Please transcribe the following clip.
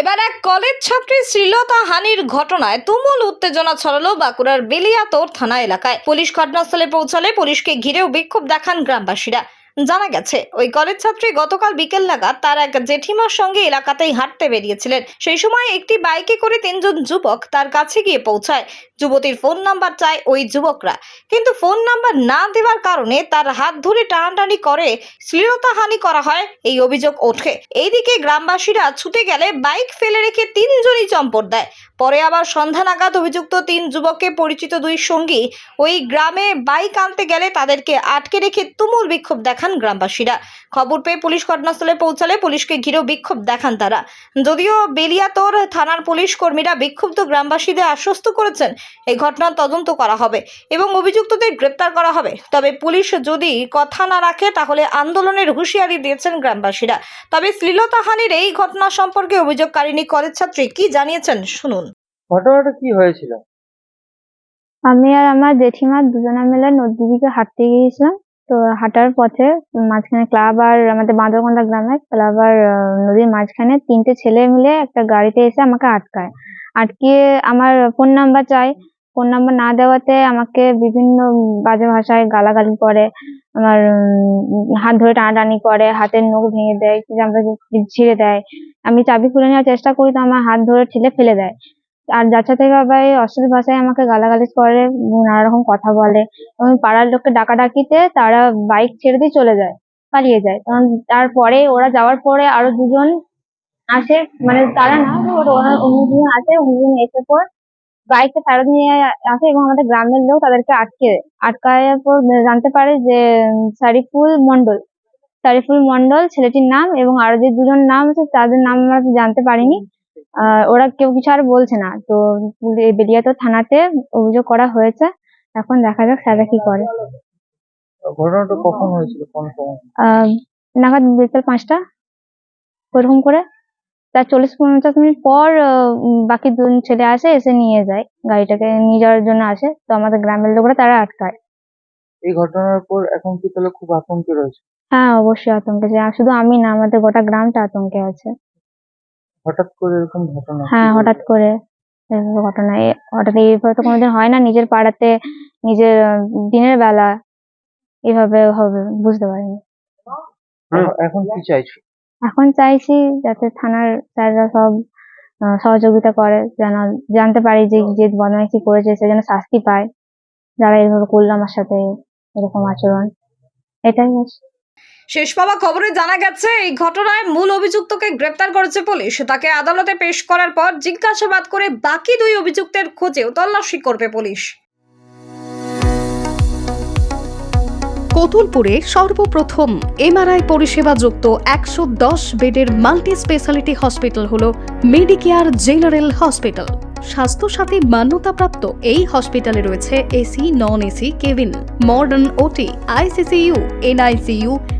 এবার এক কলেজ ছাত্রী শ্রীলতা হানির ঘটনায় তুমুল উত্তেজনা ছড়ালো বাঁকুড়ার বেলিয়াতোর থানা এলাকায়। পুলিশ ঘটনাস্থলে পৌঁছালে পুলিশকে ঘিরেও বিক্ষোভ দেখান গ্রামবাসীরা। জানা গেছে, ওই কলেজ ছাত্রী গতকাল বিকেল নাগাদ তার এক জেঠিমার সঙ্গে এলাকাতেই হাঁটতে বেরিয়েছিলেন। সেই সময় একটি বাইকে করে তিনজন যুবক তার কাছে গিয়ে পৌঁছায়। যুবতীর ফোন নাম্বার চায় ওই যুবকরা। কিন্তু ফোন নাম্বার না দেওয়ার কারণে তার হাত ধরে টানাটানি করে শ্লীলতাহানি করা হয়, এই অভিযোগ ওঠে। এইদিকে গ্রামবাসীরা ছুটে গেলে বাইক ফেলে রেখে তিনজনই চম্পট দেয়। পরে আবার সন্ধ্যা নাগাদ অভিযুক্ত তিন যুবককে পরিচিত দুই সঙ্গী ওই গ্রামে বাইক আনতে গেলে তাদেরকে আটকে রেখে তুমুল বিক্ষোভ দেখান গ্রামবাসীরা। খবর পেয়ে পুলিশ ঘটনাস্থলে পৌঁছালে পুলিশকে ঘিরেও বিক্ষোভ দেখান তারা। যদিও বেলিয়াতোর থানার পুলিশ কর্মীরা বিক্ষুব্ধ গ্রামবাসীদের আশ্বস্ত করেছেন এই ঘটনার তদন্ত করা হবে এবং অভিযুক্তদের গ্রেপ্তার করা হবে। তবে পুলিশ যদি কথা না রাখে তাহলে আন্দোলনের হুঁশিয়ারি দিয়েছেন গ্রামবাসীরা। তবে শ্লীলতাহানির এই ঘটনা সম্পর্কে অভিযোগকারিণী কলেজ ছাত্রী কি জানিয়েছেন শুনুন। ঘটনাটা কি হয়েছিল? আমি আর আমার জেঠিমা দুজনে মিলে নদীর দিকে হাঁটতে গিয়েছিলাম। তো হাঁটার পথে মাঝখানে ক্লাব আর আমাদের বাঁদরকন্দা গ্রামের ক্লাব আর নদীর মাঝখানে তিনটে ছেলে মিলে একটা গাড়িতে এসে আমাকে আটকায়। আটকিয়ে আমার ফোন নাম্বার চাই। ফোন নাম্বার না দেওয়াতে আমাকে বিভিন্ন বাজে ভাষায় গালাগালি করে, আমার হাত ধরে টানাটানি করে, হাতের নখ ভেঙে দেয় ছিঁড়ে দেয়। আমি চাবি খুলে নেওয়ার চেষ্টা করি তো আমার হাত ধরে ঠেলে ফেলে দেয়। আর যাচ্ছাতে ভাবে অশ্লীল ভাষায় আমাকে গালাগালি করে নানা রকম কথা বলে। এবং পাড়ার লোককে ডাকাডাকিতে তারা বাইক ছেড়ে দিয়ে চলে যায় পালিয়ে যায়। কারণ তারপরে ওরা যাওয়ার পরে আরও দুজন আসে মানে তারা না ওরা অন্য দুজন আসে অন্য দুজন এসে পর বাইকটা ফেরত নিয়ে আসে এবং আমাদের গ্রামের লোক তাদেরকে আটকে। আটকানোর পর জানতে পারে যে উম, সারিফুল মন্ডল সারিফুল মন্ডল ছেলেটির নাম এবং আরও যে দুজন নাম আছে তাদের নাম আমরা জানতে পারিনি। ওরা কেউ কিছু আর বলছে না। তো পুলি- বেলিয়াতো থানাতে অভিযোগ করা হয়েছে। এখন দেখা যাক স্যাররা কি করে। ঘটনাটা কখন হয়েছিল? কোন সময়? নাগাদ বিকেল পাঁচটা। ওরকম করে। তার চল্লিশ পঞ্চাশ মিনিট পর বাকি দুজন ছেলে আসে এসে নিয়ে যায়। গাড়িটাকে নিয়ে যাওয়ার জন্য আসে। তো আমাদের গ্রামের লোকরা তারা আটকায়। এই ঘটনার পর এখন কি তাহলে খুব আতঙ্কে রয়েছে? হ্যাঁ অবশ্যই আতঙ্কে আর শুধু আমি না আমাদের গোটা গ্রামটা আতঙ্কে আছে হঠাৎ করে এরকম ঘটনা হ্যাঁ হঠাৎ করে এরকম ঘটনা। এ- হঠাৎ এইভাবে তো কোনোদিন হয় না নিজের পাড়াতে নিজের দিনের বেলা। এভাবে হবে বুঝতে পারিনি। এখন- এখন কি চাইছো? এখন চাইছি যাতে থানার স্যাররা সব সহযোগিতা করে যেন জানতে পারি যে যে বদমাইশি করেছে সে যেন শাস্তি পায়। যারা এইভাবে করল আমার সাথে এরকম আচরণ। এটাই হচ্ছে। শেষ পাওয়া খবরে জানা গেছে, এই ঘটনায় মূল অভিযুক্তকে গ্রেপ্তার করেছে পুলিশ। তাকে আদালতে পেশ করার পর জিজ্ঞাসাবাদ করে বাকি দুই অভিযুক্তের খোঁজেও তল্লাশি করবে পুলিশ। কতুলপুরে সর্বপ্রথম এমআরআই পরিষেবা যুক্ত একশো দশ বেডের মাল্টি স্পেশালিটি হসপিটাল হল মেডিকেয়ার জেনারেল হসপিটাল। স্বাস্থ্যসাথী মান্যতাপ্রাপ্ত এই হসপিটালে রয়েছে AC, non AC, cabin, modern OT, ICCU, NICU